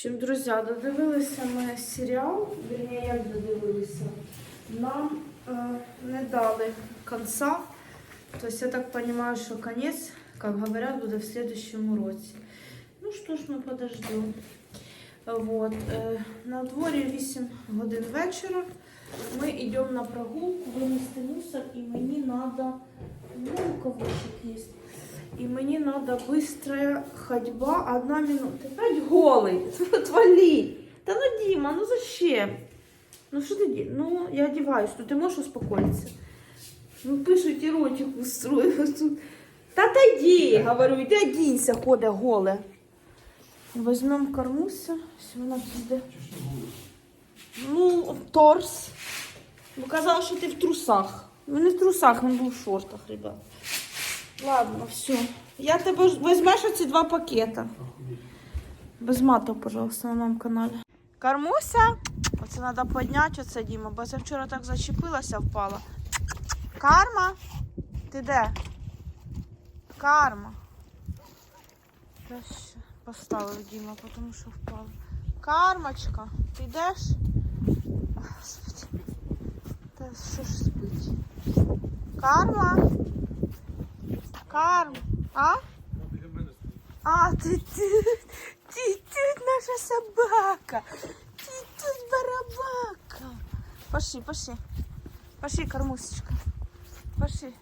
общем, друзі, додивилися ми серіал, вірні, як додивилися. Нам е, не дали кінця. Тобто, я так розумію, що кінець, як говорять, буде в следующем році. Ну що ж, ми подождемо. Вот. е, На дворі 8 годин вечора. Ми йдемо на прогулку, винести мусор, і мені треба. Ну, кавычек є. И мне надо быстрая ходьба, одна минута. Опять голый, отвали. Да ну, Дима, ну зачем? Ну что ты делаешь? Ну, я одеваюсь, ну ты можешь успокоиться? Ну, пишут эротик устроил тут. Да отойди, говорю, иди оденься, хода голая. Возьмем кормуся, вона піде. Ну, торс. Ну, казала, що ти в трусах. Він не в трусах, він був в шортах, ребят. Ладно, все. Я тебе візьмеш оці два пакета. Без матов, пожалуйста, на моєму каналі. Кормуся. Оце треба підняти оце, Діма, бо я вчора так зачепилася, впала. Карма. Ти де? Карма. Поставив Діма, тому що впала. Кармочка, ти йдеш? Господи. Та що ж спить? Карма. Карм. А? А, ти тут. Наша собака. Ти тут барабака. Пошли, пошли. Пошли, кормусечка. Пошли.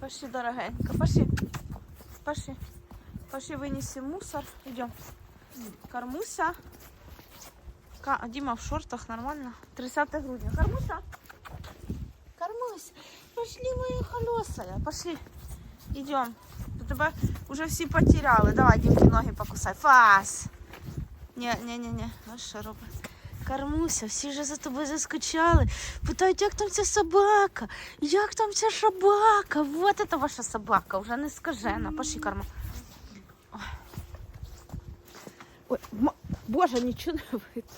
Пошли, дорогенька. Пошли. Пошли. Пошли, вынеси мусор. Идем. Кормуся. Ка... Дима в шортах нормально. 30 грудня. Кормуся. Кормусь. Пошли, моя холосая. Пошли. Идем. То тебе уже всі потеряли. Давай, Дімки, ноги покусай. Фас. Ні, ні, ні, ні. А що робить? Кармуся, всі вже за тобою заскучали. Питають, як там ця собака? Як там ця собака? Вот это ваша собака, вже не скажена. Пошли, карма. Ой. Ой, ма- боже, нічого не видно.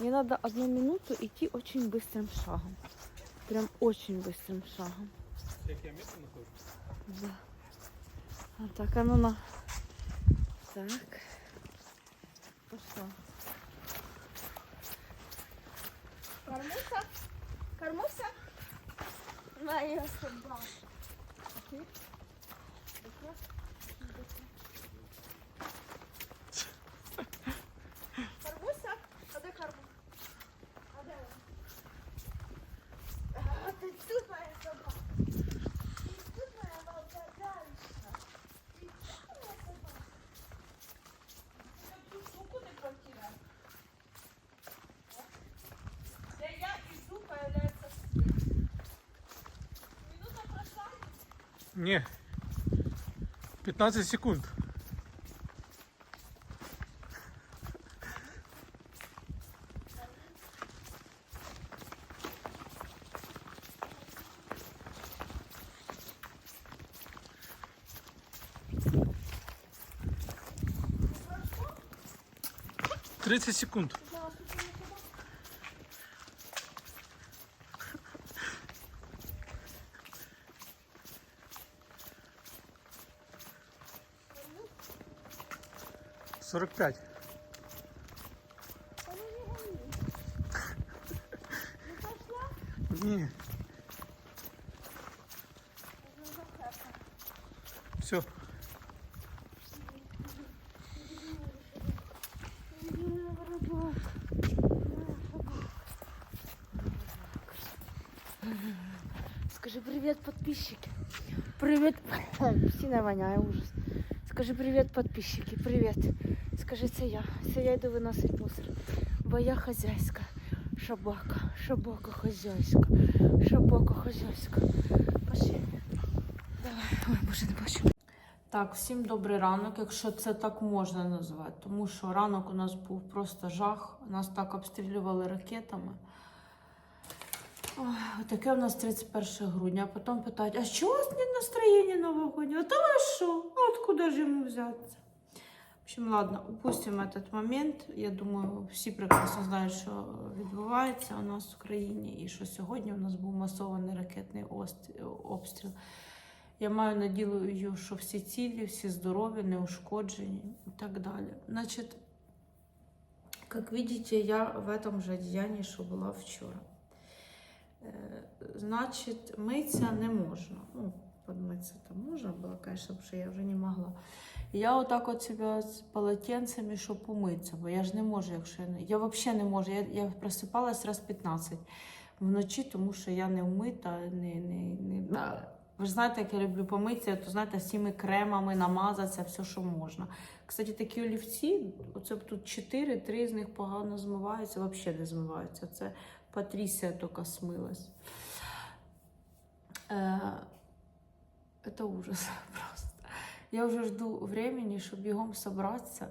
Мне надо одну минуту идти очень быстрым шагом. Прям очень быстрым шагом. Да. А так, а ну на. Так. Пошла. Кормуся? Кормуся? На, я собака. Ти? Не. 15 секунд. Тридцать секунд. Сорок пять. Не. Все. Скажи привет, подписчики. Привет. Сіна воняє ужас. Скажи привет, подписчики. Привет. Скажи, це я. Це я йду виносити мусор. Бо я хазяйська. Шабака. Шабака хазяйська. Шабака хазяйська. Пошли. Давай. Ой, боже, не бачу. Так, всім добрий ранок, якщо це так можна назвати. Тому що ранок у нас був просто жах. Нас так обстрілювали ракетами. Ой, таке у нас 31 грудня. А потім питають, а що у вас нет настроєння новогоднього? Та ви що? Откуда ж йому взятися? Общем, ладно, упустимо этот момент. Я думаю, всі прекрасно знають, що відбувається у нас в країні, і що сьогодні у нас був масований ракетний обстріл. Я маю надію, що всі цілі, всі здорові, неушкоджені і так далі. Значить, Как видите, я в этом же одеянии, що була вчора. Е, Значить, митися не можна. Ну, подмыться там можно было, конечно, потому я вже не могла. Я отак от себе з полотенцями, щоб помитися, бо я ж не можу, якщо я. Я взагалі не можу. Я, я просипалась раз 15 вночі, тому що я не вмита, не. не, не... Ви ж знаєте, як я люблю помитися, то знаєте, всіми кремами намазатися, все, що можна. Кстати, такі олівці, оце тут чотири, три з них погано змиваються, взагалі не змиваються. Це Патрісія тільки смилась. Е, це ужас просто. Я вже жду времени, щоб бігом собратися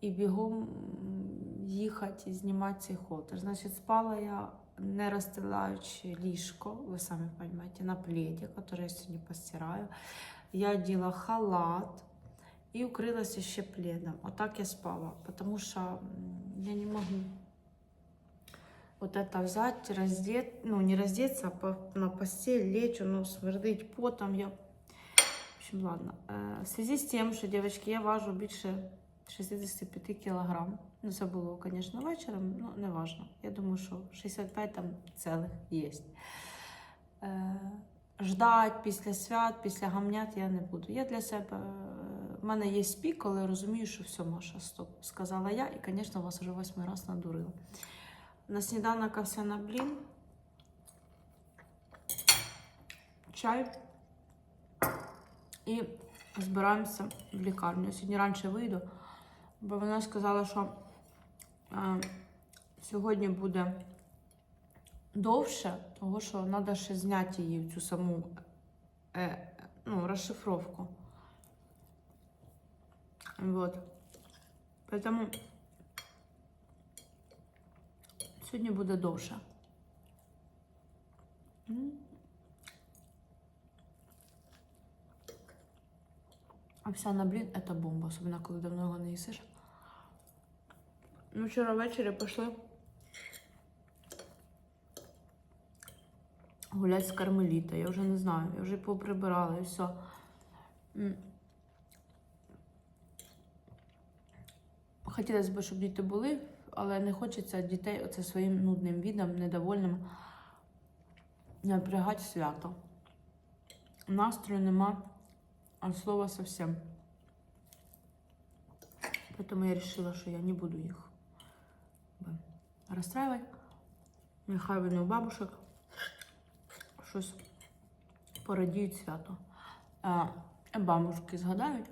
і бігом м, їхати і знімати цей хотер. Значить, спала я не розстилаючи ліжко, ви самі розумієте, на пледі, який я сьогодні постираю. Я оділа халат і укрилася ще пледом. Отак я спала, тому що м, я не можу вот это взять, раздеть, ну не раздеться, а по- на постель лечь, ну смердить потом. Я... Общем, ладно. Е, В связи з тим, що, девочки, я важу більше 65 кілограм. Ну, це було, звісно, вечором, ну, не важно. Я думаю, що 65 там цілих є. Е, ждать після свят, після гамнят я не буду. Я для себе, е, в мене є спік, коли я розумію, що все, Маша, стоп, сказала я, і, звісно, вас вже восьмий раз надурила. На сніданок овсяна блін, чай і збираємося в лікарню. Я сьогодні раніше вийду, бо вона сказала, що е, сьогодні буде довше, тому що треба ще зняти її цю саму е, ну, розшифровку. Вот. Поэтому сьогодні буде довше. Овсяна блін это бомба, особливо коли давно його не їсиш. Ми вчора ввечері пішли гулять з кармеліта. Я вже не знаю, я вже поприбирала і все. Хотілося б, щоб діти були, але не хочеться дітей оце своїм нудним відом, недовольним напрягати свято. Настрою нема от слова совсем. Поэтому я решила, что я не буду их расстраивать. Нехай вони у бабушек щось порадіють свято. А, бабушки згадають,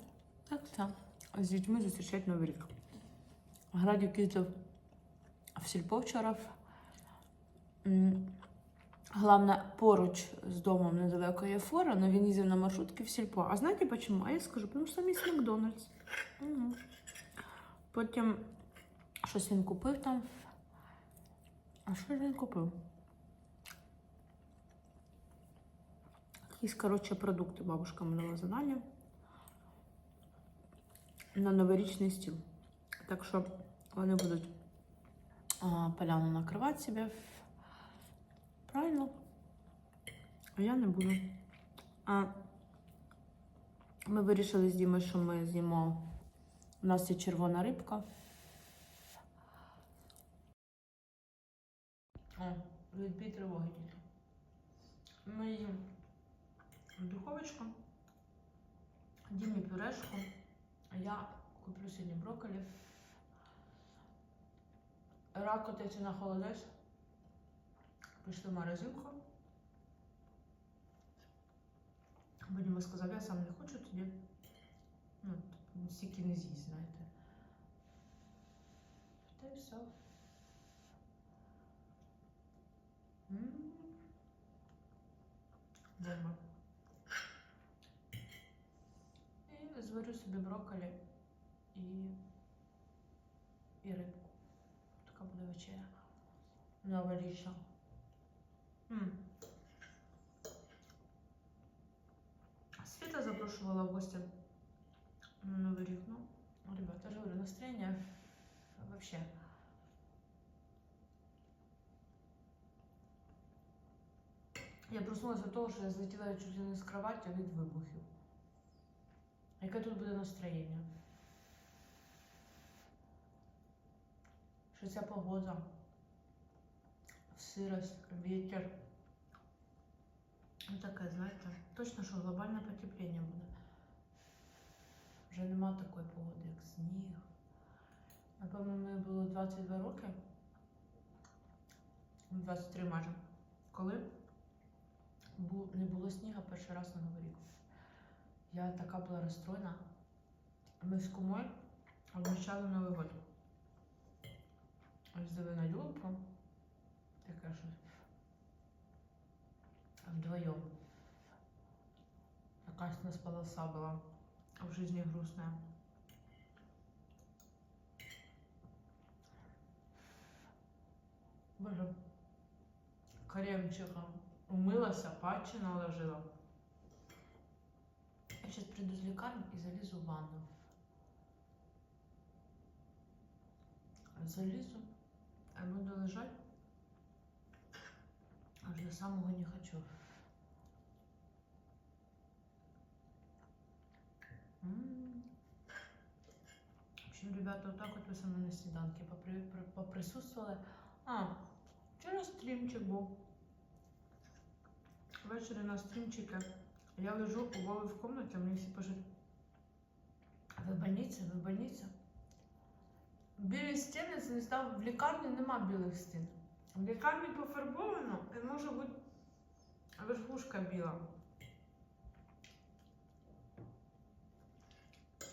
як це з дітьми зустрічати Новий рік. Градів в сільпо вчора. М, Главное, поруч з домом недалеко є фора, але він їздив на маршрутки в сільпо. А знаєте почему? А я скажу, тому що там є Макдональдс. Угу. Потім щось він купив там. А що ж він купив? Якісь, коротше, продукти бабушка мені дала задання на новорічний стіл. Так що вони будуть поляну накривати себе. Правильно? А я не буду. А ми вирішили з Дімою, що ми з'їмо. У нас є червона рибка. О, відбій тривоги тільки. Ми їмо духовочку, Дімі пюрешку. Я куплю сьогодні брокколі. Рак котиться на холодець. Пішли в морозилку. Бо Діма сказав, я сам не хочу тоді. Ну, стільки не з'їсть, знаєте. Та й все. М. І зварю собі брокколі і, і рибку. Така буде вечеря. Новорічна. М. Света запрошувала в гости на Новый рік. Ну, ребята, же говорю, настроение вообще. Я проснулася від того, що я злетіла чуть ли не з кровати від вибухів. Яке тут буде настроєння? що ця погода, сирость, вітер. Ну таке, знаєте, точно, що глобальне потепління буде. Вже нема такої погоди, як сніг. Напевно, мені було 22 роки. 23 майже. Коли не було снігу перший раз на Новий рік. Я така була розстроєна. Ми з кумою відмічали Новий год. Їздили на юлку. Таке щось. Вдвоєм. Якась у нас полоса була в жизни грустная. Боже. Кремчиком. Умилася, патчі наложила. Я сейчас приду з лікарні і залізу в ванну. Залізу, а буду лежать. Аж до самого не хочу. В общем, ребята, вот так вот вы со мной на сніданки попри, при- поприсутствували. А, вчора стрімчик був. Ввечері на стрімчике. Я лежу у Вови в комнаті, мені всі пишуть. Ви в больниці, ви в больниці? Білі стіни це не став в лікарні нема білих стін. В лікарні пофарбовано і може бути верхушка біла.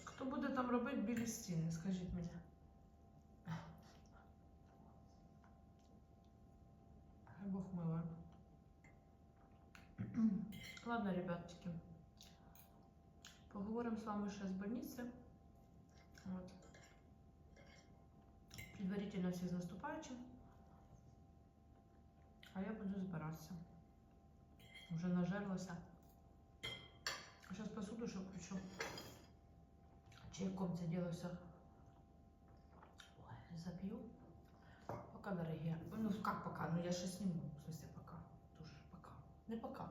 Хто буде там робити білі стіни, скажіть мені. Хай Бог милує. Ладно, ребятчики. Поговоримо з вами ще з больниці. От. Предварительно всіх з наступаючим. А я буду збиратися. Вже нажерлася. Сейчас посуду ще включу чайком це діло все Ой, зап'ю. Пока, дорогі. Ну, ну как пока? Ну я ще сніму. В смысле, пока. Дуже пока. Не пока.